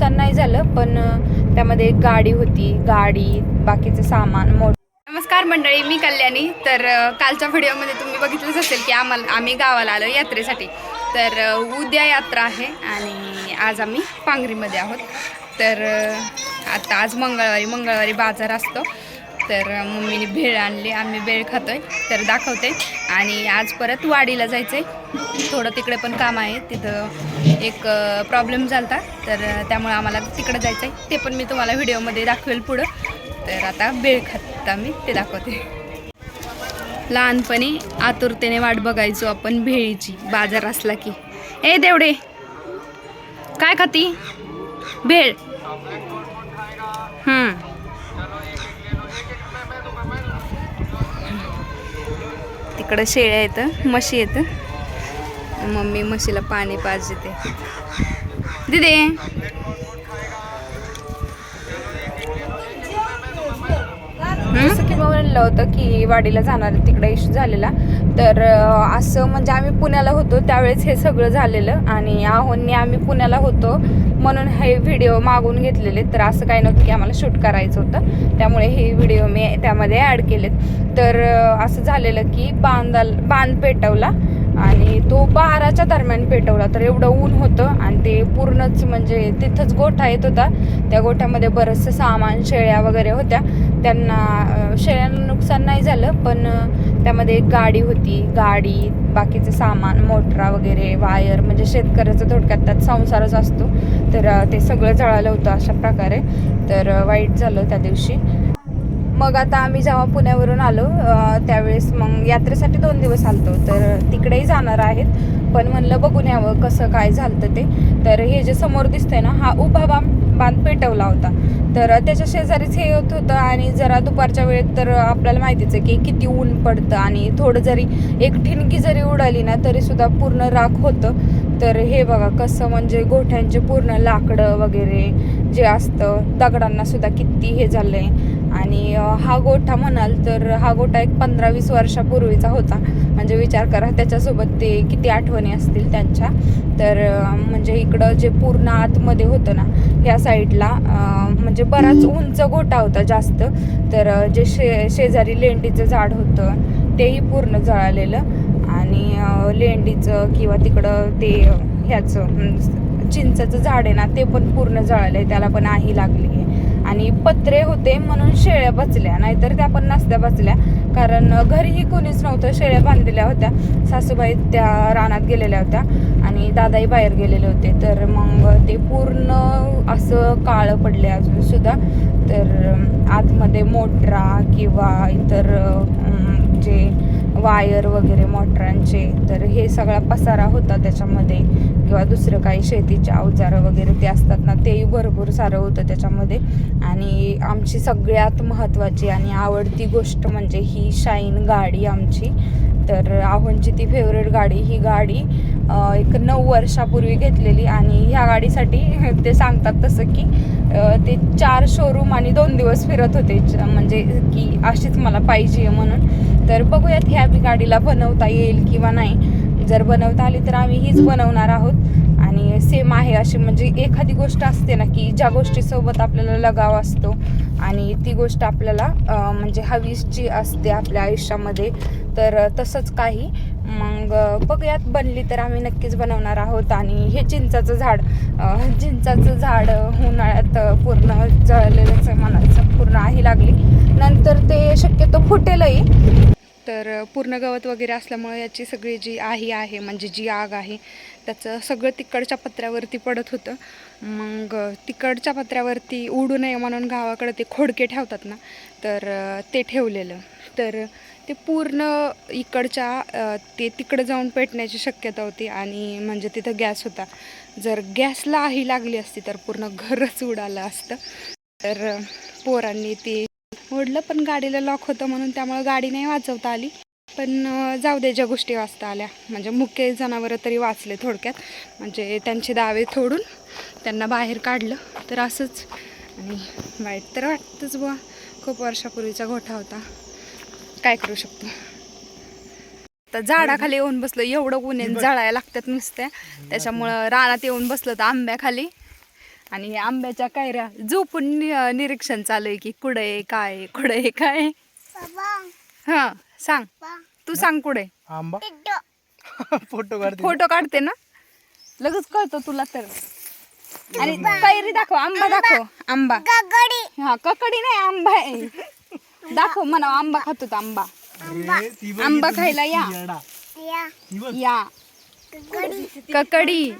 नुकसान नाही झालं पण त्यामध्ये गाडी होती गाडी बाकीचं सामान मोठ नमस्कार मंडळी मी कल्याणी. तर कालच्या व्हिडिओमध्ये तुम्ही बघितलंच असेल की आम्हाला आम्ही गावाला आलो यात्रेसाठी. तर उद्या यात्रा आहे आणि आज आम्ही पांगरीमध्ये आहोत. तर आता आज मंगळवारी मंगळवारी बाजार असतो. तर मम्मीने भेळ आणली आम्ही भेळ खातोय. तर दाखवते. आणि आज परत वाडीला जायचं आहे थोडं तिकडे पण काम आहे. तिथं एक प्रॉब्लेम झाला तर त्यामुळे आम्हाला तिकडे जायचं आहे ते पण मी तुम्हाला व्हिडिओमध्ये दाखवेल पुढं. तर आता बेळ खाता मी ते दाखवते. लहानपणी आतुरतेने वाट बघायचो आपण भेळीची. बाजार असला की. ए देवडे! काय खाती? भेळ. हम्म. तिकडं शेळ्या आहेत म्हशी येतं. मम्मी म्हशीला पाणी पाजते दिदे. जसं की मी म्हणलं होतं की वाडीला जाणार तिकडे इश्यू झालेला. तर असं म्हणजे आम्ही पुण्याला होतो त्यावेळेस हे सगळं झालेलं. आणि आहोंनी आम्ही पुण्याला होतो म्हणून हे व्हिडिओ मागून घेतलेले. तर असं काही नव्हतं की आम्हाला शूट करायचं होतं. त्यामुळे हे व्हिडिओ मी त्यामध्ये ॲड केलेत. तर असं झालेलं की बांधाल बांध पेटवला. आणि तो बाराच्या दरम्यान पेटवला तर एवढं ऊन होतं आणि ते पूर्णच म्हणजे तिथंच गोठा येत होता. त्या गोठ्यामध्ये बरंचसं सामान शेळ्या वगैरे होत्या. त्यांना शेळ्यांना नुकसान नाही झालं पण त्यामध्ये एक गाडी होती. गाडी बाकीचं सामान मोटरा वगैरे वायर म्हणजे शेतकऱ्याचं थोडक्यात त्यात संसारच असतो. तर ते सगळं जळालं होतं अशा प्रकारे. तर वाईट झालं त्या दिवशी. मग आता आम्ही जेव्हा पुण्यावरून आलो त्यावेळेस मग यात्रेसाठी दोन दिवस आलतो. तर तिकडेही जाणार आहेत. पण म्हणलं बघून यावं कसं काय झालं ते. तर हे जे समोर दिसतंय ना हा उभा बांध बांध पेटवला होता. तर त्याच्या शेजारीच हे होत होतं आणि जरा दुपारच्या वेळेत तर आपल्याला माहितीच आहे की किती ऊन पडतं आणि थोडं जरी एक ठिणकी जरी उडाली ना तरी सुद्धा पूर्ण राख होतं. तर हे बघा कसं म्हणजे गोठ्यांचे पूर्ण लाकडं वगैरे जे असतं दगडांना सुद्धा किती हे झालं आहे आणि हा गोठा म्हणाल तर हा गोठा एक पंधरा वीस वर्षापूर्वीचा होता. म्हणजे विचार करा त्याच्यासोबत ते किती आठवणी असतील त्यांच्या. तर म्हणजे इकडं जे पूर्ण आतमध्ये होतं ना ह्या साईडला म्हणजे बराच उंच गोठा होता जास्त. तर जे शे शेजारी लेंडीचं झाड होतं तेही पूर्ण जळालेलं. आणि लेंडीचं किंवा तिकडं ते ह्याचं चिंचाचं झाड आहे ना ते पण पूर्ण जळालं आहे त्याला पण आही लागली आहे आणि पत्रे होते म्हणून शेळ्या बचल्या नाहीतर त्या पण नसत्या बचल्या कारण घरीही कोणीच नव्हतं शेळ्या बांधलेल्या होत्या. सासूबाई त्या रानात गेलेल्या होत्या आणि दादाही बाहेर गेलेले होते. तर मग ते पूर्ण असं काळं पडले अजून सुद्धा. तर आतमध्ये मोटरा किंवा इतर जे वायर वगैरे मोटरांचे तर हे सगळा पसारा होता त्याच्यामध्ये. किंवा दुसरं काही शेतीचे अवजारं वगैरे ते असतात ना तेही भरपूर सारं होतं त्याच्यामध्ये. आणि आमची सगळ्यात महत्त्वाची आणि आवडती गोष्ट म्हणजे ही शाईन गाडी आमची. तर आव्हानची ती फेवरेट गाडी ही गाडी एक नऊ वर्षापूर्वी घेतलेली आणि ह्या गाडीसाठी ते सांगतात तसं की ते चार शोरूम आणि दोन दिवस फिरत होते. च- म्हणजे की अशीच मला पाहिजे म्हणून. तर बघूयात ह्या बी गाडीला बनवता येईल किंवा नाही. जर बनवता आली तर आम्ही हीच बनवणार आहोत. आणि सेम आहे अशी म्हणजे एखादी गोष्ट असते ना की ज्या गोष्टीसोबत आपल्याला लगाव असतो आणि ती गोष्ट आपल्याला म्हणजे हवीची असते आपल्या आयुष्यामध्ये तर तसंच काही. मग बघूयात बनली तर आम्ही नक्कीच बनवणार आहोत. आणि हे चिंचाचं झाड चिंचाचं झाड उन्हाळ्यात पूर्ण जळलेलंच म्हणायचं पूर्ण आही लागली. नंतर ते शक्यतो फुटेलही. तर पूर्ण गवत वगैरे असल्यामुळे याची सगळी जी आही आहे म्हणजे जी आग आहे त्याचं सगळं तिकडच्या पत्र्यावरती पडत होतं. मग तिकडच्या पत्र्यावरती उडू नये म्हणून गावाकडे ते खोडके ठेवतात ना तर ते ठेवलेलं. तर ते पूर्ण इकडच्या ते तिकडं जाऊन पेटण्याची शक्यता होती आणि म्हणजे तिथं गॅस होता. जर गॅसला आही लागली असती तर पूर्ण घरच उडालं असतं. तर पोरांनी ते ओढलं पण गाडीला लॉक होतं म्हणून त्यामुळे गाडी नाही वाचवता आली. पण जाऊ दे ज्या गोष्टी वाचता आल्या. म्हणजे मुख्य जनावरं तरी वाचले थोडक्यात. म्हणजे त्यांचे दावे थोडून त्यांना बाहेर काढलं. तर असंच. आणि वाईट तर वाटतंच बुवा. खूप वर्षापूर्वीचा गोठा होता. काय करू शकतो? तर झाडाखाली येऊन बसलो एवढं ऊन आहे, जळायला लागतात नुसत्या त्याच्यामुळं रानात येऊन बसलो तर आंब्याखाली. आणि आंब्याच्या कैऱ्या झोपून नि- निरीक्षण चालू आहे की कुठे आहे, काय कुठे आहे, काय. हा सांग. तू सांग कुठे. आंबा? फोटो. काढते. फोटो काढते ना? लगेच कळतो तुला तर. आणि कैरी दाखव आंबा दाखव आंबा. हा ककडी नाही आंबा आहे. दाखव म्हणा आंबा खातो तो आंबा. आंबा. खायला या. या. ककडी.